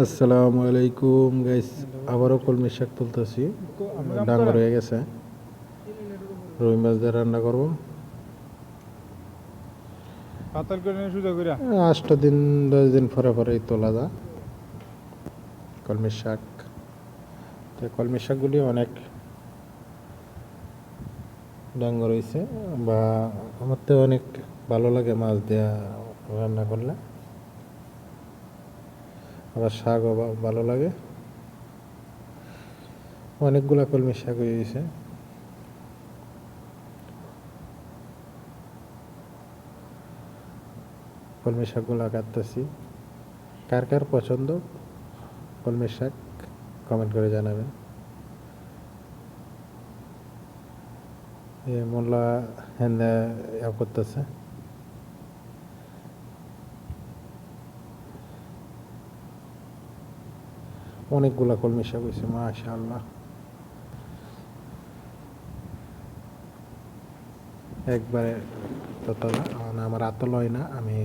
আসসালামু আলাইকুম গাইস আবারও কলমি শাক তুলতেছি। ডাঙ্গর হয়ে গেছে। রুই মাছ দিয়ে রান্না করব। আটটা দিন দশ দিন পরে পরেই তোলা যা কলমি শাক। তো কলমি শাকগুলি অনেক ডাঙ্গর হয়েছে বা আমার তো অনেক ভালো লাগে মাছ দেওয়া রান্না করলে। আবার শাকও ভালো লাগে। অনেকগুলা কলমি শাক হয়ে গেছে। কলমি শাকগুলো কাটতেছি। কার কার পছন্দ কলমি শাক কমেন্ট করে জানাবেন। মোল্লা ইয়া করতেছে। অনেকগুলা কলমি শাক হয়েছে মাশা আল্লাহ একবারে আমার আত লয় না, আমি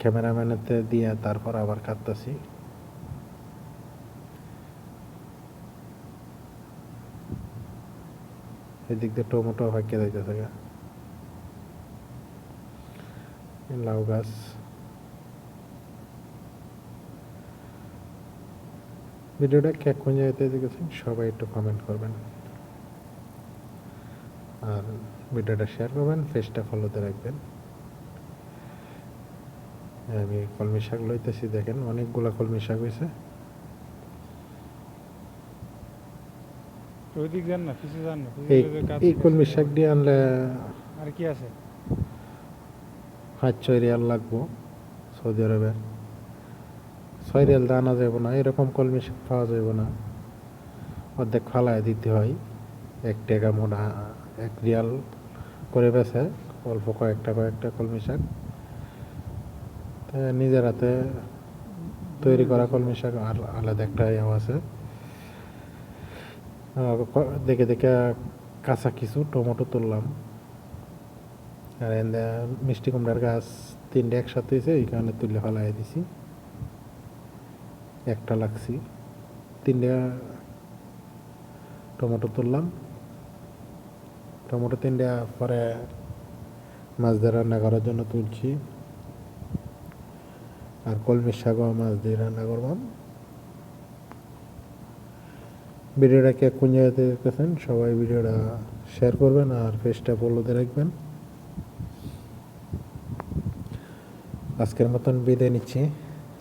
ক্যামেরাম্যানেতে দিয়ে তারপর আবার কাটতেছি। এদিক দিয়ে টমেটো ফাঁকিয়ে দিতেছে গা। লাউ গাছ। ভিডিওটা কে কোন জায়গাতে দেখেছেন সবাই একটু কমেন্ট করবেন। আর ভিডিওটা শেয়ার করবেন পেজটা ফলোতে রাখবেন। আমি কলমি শাক লইতেছি দেখেন অনেকগুলা কলমি শাক হয়েছে এই কলমি শাক দিয়ে আনলে আর কি আছে? পাঁচ ছয় রিয়াল লাগবো সৌদি আরবে ছয় রিয়াল দিয়ে আনা যাবে না, এরকম কলমি শাক পাওয়া যাবে না। অর্ধেক ফালায় দিতে হয়, এক টাকা মোটা এক রিয়াল করে বেছে অল্প কয়েকটা কয়েকটা কলমি শাক। নিজের হাতে তৈরি করা কলমি শাক আর আলাদা একটা ইয়েও আছে। দেখে দেখে কাঁচা কিছু, টমেটো তুললাম। আর মিষ্টি কুমড়ার গাছ তিনটে একসাথে হয়েছে, এই কারণে তুলে ফেলাই দিছি। একটা লাগছি। তিনটে টমেটো তুললাম। টমেটো তিনটে পরে মাছ দিয়ে রান্না করার জন্য তুলছি। আর কলমির শাকও মাছ দিয়ে রান্না করবাম ভিডিওটা কে কোন জায়গাতে দেখতেছেন, সবাই ভিডিওটা শেয়ার করবেন আর পেজটা ফলোতে রাখবেন। আজকের মতন বিদায় নিচ্ছি।